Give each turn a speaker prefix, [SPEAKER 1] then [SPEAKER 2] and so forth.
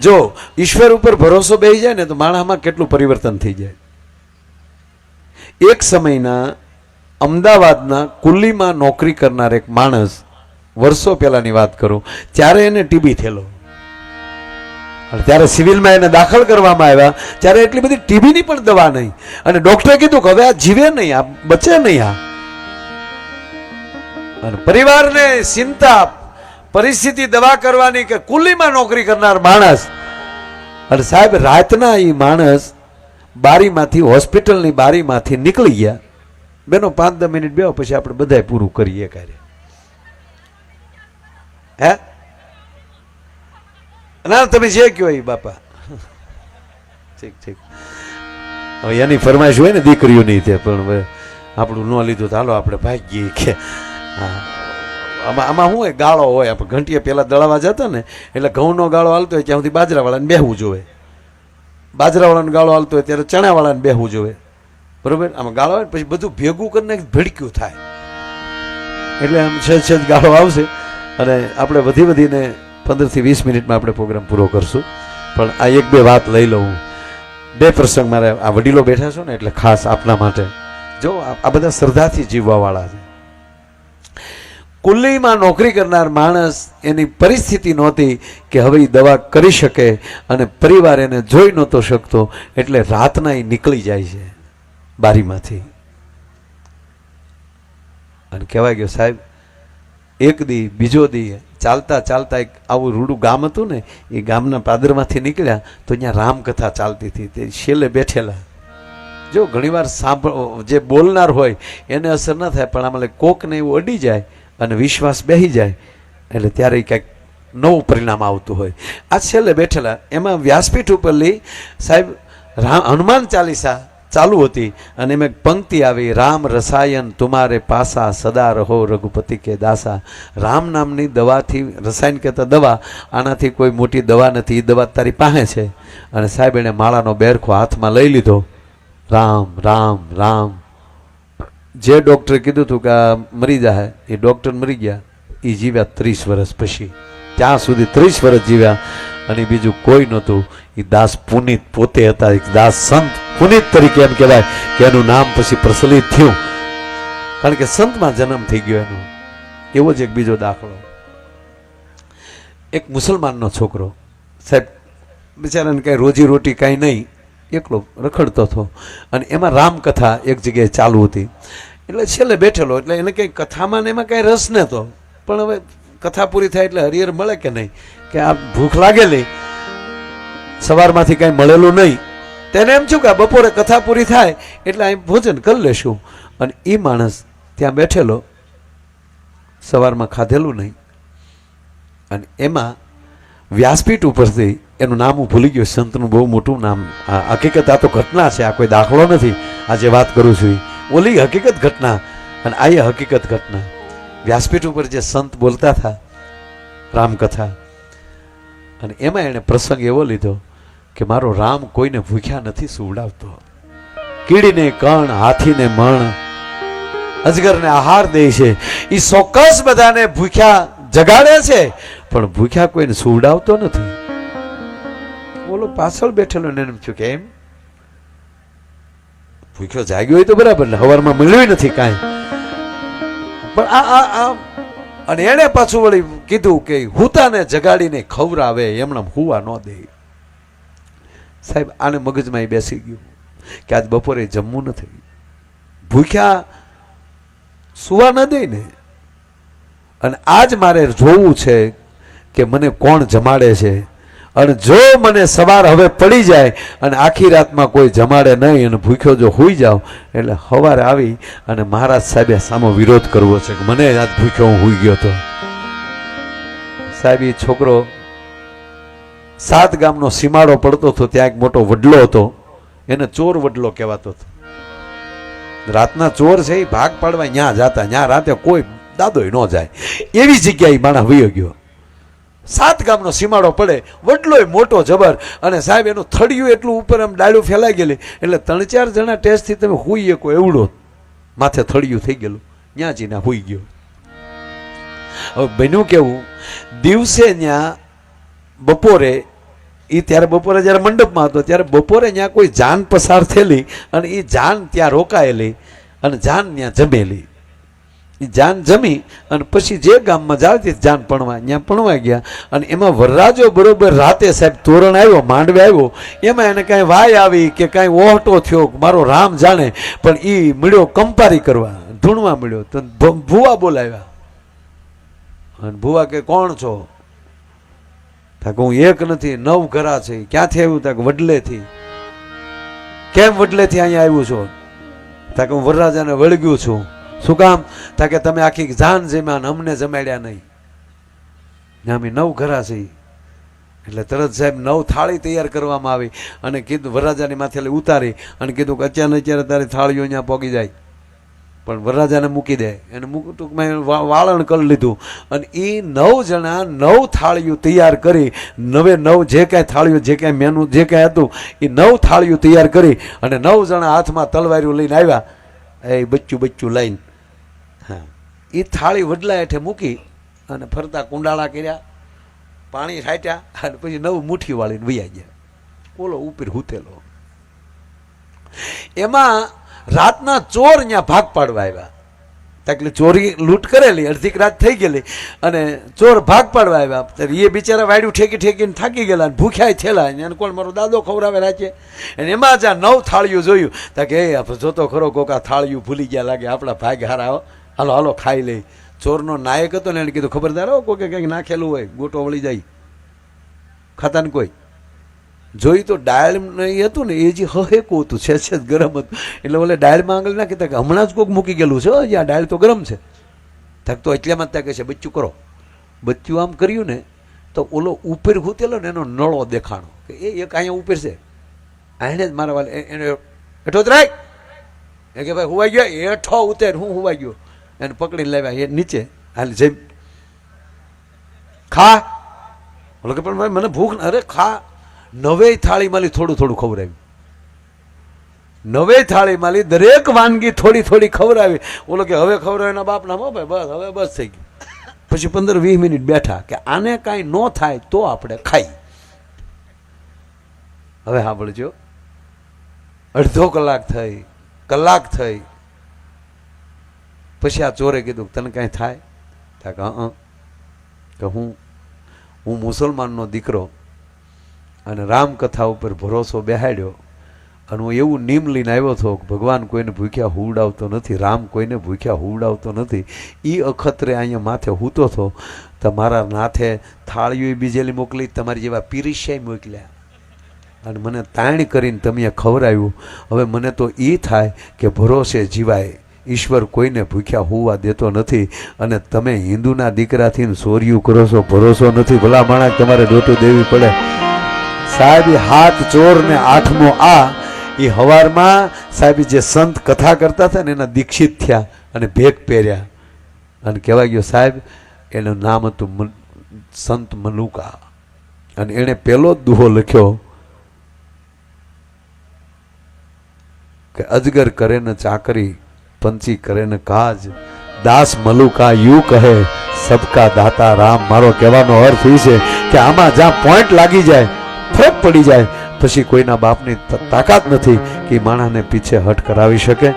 [SPEAKER 1] જો ઈશ્વર ઉપર ભરોસો બેસી જાય ને તો માણસમાં કેટલું પરિવર્તન થઈ જાય? એક સમયના અમદાવાદના કુલ્લીમાં નોકરી કરનાર એક માણસ વર્ષો પહેલાની વાત કરું, ત્યારે એને ટીબી થયેલો. ત્યારે સિવિલમાં એને દાખલ કરવામાં આવ્યા, ત્યારે એટલી બધી ટીબીની પણ દવા નહીં. અને ડોક્ટરે કીધું કે હવે આ જીવે નહીં, આ બચે નહીં આ. અને પરિવારને ચિંતા પરિસ્થિતિ દવા કરવાની કે કુલીમાં નોકરી કરનાર માણસ? અને સાહેબ, રાતના એ માણસ બારીમાંથી, હોસ્પિટલની બારીમાંથી નીકળી ગયા. બેનો પાંચ દસ મિનિટ બેહો, પછી આપણે બધાય પૂરું કરીએ કાર્ય હે? ના તમે જે કહો એ, બાપા. ઠીક ઠીક. હવે એની ફરમાઈશ હોય ને દીકરીઓની તે, પણ આપણું ન લીધું તો હાલો, આપણે ભાગીએ કે, હા. આમાં આમાં શું હોય? ગાળો હોય. ઘંટીએ પહેલાં દળાવા જતા ને, એટલે ઘઉંનો ગાળો હાલતો હોય ત્યાં સુધી બાજરાવાળાને બેહવું જોવે. બાજરાવાળાનો ગાળો હાલતો હોય ત્યારે ચણાવાળાને બેહવું જોવે. બરોબર? આમાં ગાળો હોય પછી બધું ભેગું કરીને ભીડક્યું થાય. એટલે આમ છેદ છેદ ગાળો આવશે અને આપણે વધી વધીને પંદરથી વીસ મિનિટમાં આપણે પ્રોગ્રામ પૂરો કરશું. પણ આ એક બે વાત લઈ લઉં. બે પ્રસંગ મારે આ વડીલો બેઠા છો ને, એટલે ખાસ આપના માટે. જો આ બધા શ્રદ્ધાથી જીવવાવાળા છે. કુલ્લીમાં નોકરી કરનાર માણસ એની પરિસ્થિતિ નહોતી કે હવે એ દવા કરી શકે અને પરિવાર એને જોઈ નહોતો શકતો, એટલે રાતના એ નીકળી જાય છે બારીમાંથી. અને કહેવાય ગયો, સાહેબ, એક દી, બીજો દી, ચાલતા ચાલતા એક આવું રૂડું ગામ હતું ને, એ ગામના પાદરમાંથી નીકળ્યા તો ત્યાં રામકથા ચાલતી હતી, તે છેલ્લે બેઠેલા. જો ઘણીવાર સાંભળ, જે બોલનાર હોય, એને અસર ન થાય, પણ આમાં કોકને એવું અડી જાય અને વિશ્વાસ બેસી જાય, એટલે ત્યારે કંઈક નવું પરિણામ આવતું હોય. આ છેલ્લે બેઠેલા, એમાં વ્યાસપીઠ ઉપરલી સાહેબ રા, હનુમાન ચાલીસા ચાલુ હતી અને એમાં પંક્તિ આવી, રામ રસાયન તુમારે પાસા સદા રહો રઘુપતિ કે દાસા. રામ નામની દવાથી, રસાયણ કહેતા દવા, આનાથી કોઈ મોટી દવા નથી એ દવા તારી પાસે છે. અને સાહેબ એણે માળાનો બેરખો હાથમાં લઈ લીધો. રામ રામ રામ. જે ડૉક્ટરે કીધું હતું કે આ મરી જાય એ ડૉક્ટર મરી ગયા એ જીવ્યા ત્રીસ વર્ષ પછી. ત્યાં સુધી ત્રીસ વર્ષ જીવ્યા અને બીજું કોઈ નહોતું. એ દાસ પુનિત પોતે હતા દાસ સંત પુનિત તરીકે એમ કહેવાય કે એનું નામ પછી પ્રચલિત થયું. કારણ કે સંતમાં જન્મ થઈ ગયો એનો. એવો જ એક બીજો દાખલો. એક મુસલમાનનો છોકરો. સાહેબ, બિચારાને કાંઈ રોજી રોટી કાંઈ નહીં. એકલો રખડતો હતો. અને એમાં રામકથા એક જગ્યાએ ચાલુ હતી. એટલે છેલ્લે બેઠેલો, એટલે એને કંઈ કથામાં ને એમાં કાંઈ રસ નહોતો. પણ હવે કથા પૂરી થાય એટલે હરિહર મળે કે નહીં? કે આ ભૂખ લાગેલી, સવારમાંથી કાંઈ મળેલું નહીં. તેને એમ થયું કે બપોરે કથા પૂરી થાય, એટલે અહીં ભોજન કરી લેશું. અને એ માણસ ત્યાં બેઠેલો, સવારમાં ખાધેલું નહીં. અને એમાં વ્યાસપીઠ ઉપરથી એનું નામ હું ભૂલી ગયો, સંતનું બહુ મોટું નામ. આ હકીકત આ તો ઘટના છે, આ કોઈ દાખલો નથી. આ જે વાત કરું છું. ઓલી હકીકત ઘટના અને આ હકીકત ઘટના. વ્યાસપીઠ ઉપર જે સંત બોલતા હતા, રામકથા, અને એમાં એણે પ્રસંગ એવો લીધો કે મારો રામ કોઈને ભૂખ્યા નથી સુવડાવતો. કીડીને કણ, હાથીને મણ, અજગરને આહાર દે છે. એ ચોક્કસ બધાને ભૂખ્યા જગાડે છે, પણ ભૂખ્યા કોઈને સુવડાવતો નથી. બોલો, પાછળ બેઠેલો ને એમ થયું કે એમ ભૂખ્યો જાગ્યો હોય તો બરાબર, ને હવારમાં મળ્યું નથી કાંઈ. પણ આ આ આ, અને એણે પાછું વળી કીધું કે હુતાને જગાડીને ખવરાવે એમણે હુવા ન દે. સાહેબ, આને મગજમાં બેસી ગયું કે આજ બપોરે જમવું નથી. ભૂખ્યા સુવા ન દે ને. અને આજ મારે જોવું છે કે મને કોણ જમાડે છે? અને જો મને સવાર હવે પડી જાય અને આખી રાતમાં કોઈ જમાડે નહીં અને ભૂખ્યો જો હોઈ જાવ એટલે સવારે આવી અને મહારાજ સાહેબે સામો વિરોધ કરવો છે કે મને આજ ભૂખ્યો હું હોઈ ગયો તો. સાહેબ, એ છોકરો સાત ગામનો સીમાડો પડતો હતો, ત્યાં એક મોટો વડલો હતો. એને ચોર વડલો કહેવાતો હતો. રાતના ચોર છે એ ભાગ પાડવા ન્યા જતા, ન્યા રાતે કોઈ દાદોય ન જાય. એવી જગ્યાએ માણસ વયો ગયો. સાત ગામનો સીમાડો પડે. વડલોય મોટો જબર. અને સાહેબ, એનું થડિયું એટલું ઉપર આમ ડાળું ફેલાઈ ગયેલી. એટલે ત્રણ ચાર જણા ટેસ્ટથી તમે હુઈ શકો એવડો. માથે થડિયું થઈ ગયેલું. ત્યાં જઈને હુઈ ગયો. હવે બન્યું કેવું? દિવસે ત્યાં બપોરે એ ત્યારે બપોરે જ્યારે મંડપમાં હતો, ત્યારે બપોરે ત્યાં કોઈ જાન પસાર થયેલી અને એ જાન ત્યાં રોકાયેલી અને જાન ત્યાં જમેલી. જાન જમી અને પછી જે ગામમાં જાવતી જાન પણવા ત્યાં પણવા ગયા. અને એમાં વરરાજો બરોબર રાતે સાહેબ તોરણ આવ્યો, માંડવે આવ્યો. એમાં એને કાંઈ વાય આવી કે કાંઈ ઓહટો થયો મારો રામ જાણે. પણ એ મળ્યો કંપારી કરવા ઢૂંઢવા મળ્યો. તો ભુવા બોલાવ્યા. અને ભુવા કે, કોણ છો? તાકે હું એક નથી, નવ ઘરા છે. ક્યાંથી આવ્યું? તાકે વડલેથી. કેમ વડલેથી અહીંયા આવ્યું છો? તાકે હું વરરાજાને વળગ્યું છું. શું કામ? તાકે તમે આખી જાન જમ્યા અમને જમાડ્યા નહીં. અમે નવ ઘરા છે. એટલે તરત સાહેબ નવ થાળી તૈયાર કરવામાં આવી અને કીધું, વરરાજાની માથે ઉતારી અને કીધું કે અચ્યારે અત્યારે તારી થાળીઓ અહીંયા પોગી જાય. પણ વરરાજાને મૂકી દે. એને ટૂંકમાં વાળણ કરી લીધું. અને એ નવ જણા નવ થાળીઓ તૈયાર કરી, નવે નવ જે કાંઈ થાળીઓ, જે કાંઈ મેનુ, જે કાંઈ હતું એ નવ થાળીઓ તૈયાર કરી અને નવ જણા હાથમાં તલવારીઓ લઈને આવ્યા. એ બચ્ચું બચ્ચું લઈને એ થાળી વડલા હેઠે મૂકી અને ફરતા કુંડાળા કર્યા, પાણી છાંટ્યા અને પછી નવ મુઠ્ઠી વાળીને વૈયા ગયા. ઓલો ઉપર હૂતેલો. એમાં રાતના ચોર ત્યાં ભાગ પાડવા આવ્યા. એટલે ચોરી લૂંટ કરેલી અડધીક રાત થઈ ગયેલી અને ચોર ભાગ પાડવા આવ્યા. ત્યારે એ બિચારા વાડ્યું ઠેકી ઠેકીને થાકી ગયેલા અને ભૂખ્યાય થયેલા. અને કોણ, મારો દાદો ખવડાવે રાખે અને એમાં જ આ નવ થાળીઓ જોયું. તા કે, એ જોતો ખરો કોક થાળીઓ ભૂલી ગયા લાગે, આપણા ભાગ હારા. હાલો હાલો, ખાઈ લઈ. ચોરનો નાયક હતો ને એને કીધું, ખબરદાર હો, કોકે કંઈક નાખેલું હોય, ગોટો વળી જાય. ખાતા ને કોઈ. જોઈ તો ડાયલ નહીં હતું ને, એ જે હહેકું હતું, છે છે ગરમ હતું. એટલે બોલે ડાયલમાં આંગળી ના તા કે હમણાં જ કોઈક મૂકી ગયેલું છે હજી આ ડાયલ તો ગરમ છે. થકતો એટલામાં ત્યાં કહે છે, બચ્ચું કરો. બચ્ચું આમ કર્યું ને, તો ઓલો ઉપર ઘૂતેલો ને એનો નળો દેખાણો. કે એ એક અહીંયા ઉપર છે. એને જ મારા વાલે એને જ રાખ એ કે ભાઈ હુવાઈ ગયો. એઠો ઉતેર હું હુવાઈ ગયો. એને પકડી લાવ્યા, એ નીચે હાલ જઈ. ખા. ઓલો કે પણ ભાઈ, મને ભૂખ અરે, ખા. નવે થાળીમાંથી થોડું થોડું ખવડાવ્યું નવે થાળીમાંથી દરેક વાનગી થોડી થોડી ખવડાવી ઓલો કે હવે ખવડાવે એના બાપના મો ભાઈ, બસ, હવે બસ થઈ ગયું. પછી પંદર વીસ મિનિટ બેઠા કે આને કાંઈ ન થાય તો આપણે ખાઈ. હવે સાંભળજો. અડધો કલાક થઈ કલાક થઈ પછી આ ચોરે કીધું, તને કાંઈ થાય? તા કે, હં કે હું હું મુસલમાનનો દીકરો અને રામકથા ઉપર ભરોસો બેહાડ્યો અને હું એવું નિમ લઈને આવ્યો હતો કે ભગવાન કોઈને ભૂખ્યા હુવડાવતો નથી, રામ કોઈને ભૂખ્યા હુવડાવતો નથી. એ અખતરે અહીંયા માથે હૂતો હતો. તમારા નાથે થાળીઓ બીજેલી મોકલી, તમારી જેવા પીરીશાય મોકલ્યા. અને મને તાણ કરીને તમે ખવડાવ્યું. હવે મને તો એ થાય કે ભરોસે જીવાય. ઈશ્વર કોઈને ભૂખ્યા હોવા દેતો નથી અને તમે હિન્દુના દીકરાથી ને ચોર્યું કરો છો, ભરોસો નથી. ભલા માણસ તમારે દોટું દેવી પડે. સાહેબ હાથ ચોર ને આઠમો આ એ હવારમાં સાહેબ જે સંત કથા કરતા હતા ને, એના દીક્ષિત થયા અને ભેગ પહેર્યા. અને કહેવાય ગયો, સાહેબ, એનું નામ હતું સંત મનુકા. અને એણે પહેલો દુહો લખ્યો કે અજગર કરે ન ચાકરી પંછી કરે ને કાજ. દાસ મલુકા યુ કહે, સબકા દાતા રામ. મારો કહેવાનો અર્થ એ છે કે આમાં જ્યાં પોઈન્ટ લાગી જાય, ફરક પડી જાય. પછી કોઈના બાપની તાકાત નથી કે માણસને પીછે હટ કરાવી શકે.